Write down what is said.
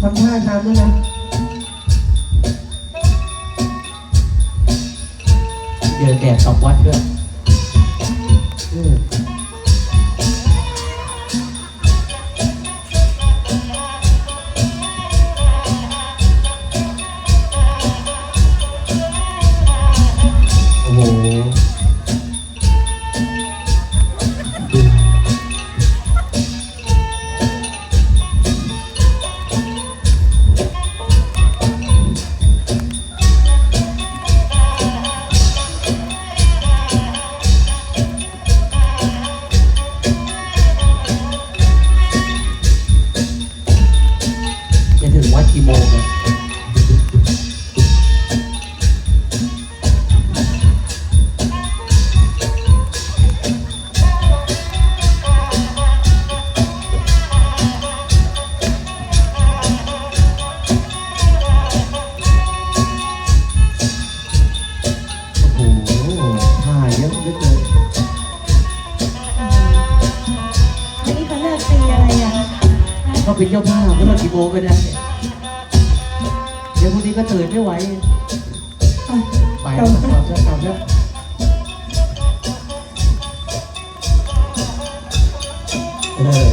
ทำท่าทำด้วยนะเดี๋ยวแดดตกวัดด้วยอืโอ้โห วัดกี่โมงเนี่ยโอ้โหท่าเยอะเหลือเกินอันนี้เขาเลิกตีอะไรอะก็เป็นเจ้าภาพก็เลิกกี่โมงก็ได้เดี๋ยวพรุ่งนี้ก็ตื่นไม่ไหว ไปแล้วกลับแล้วกลับแล้วเออ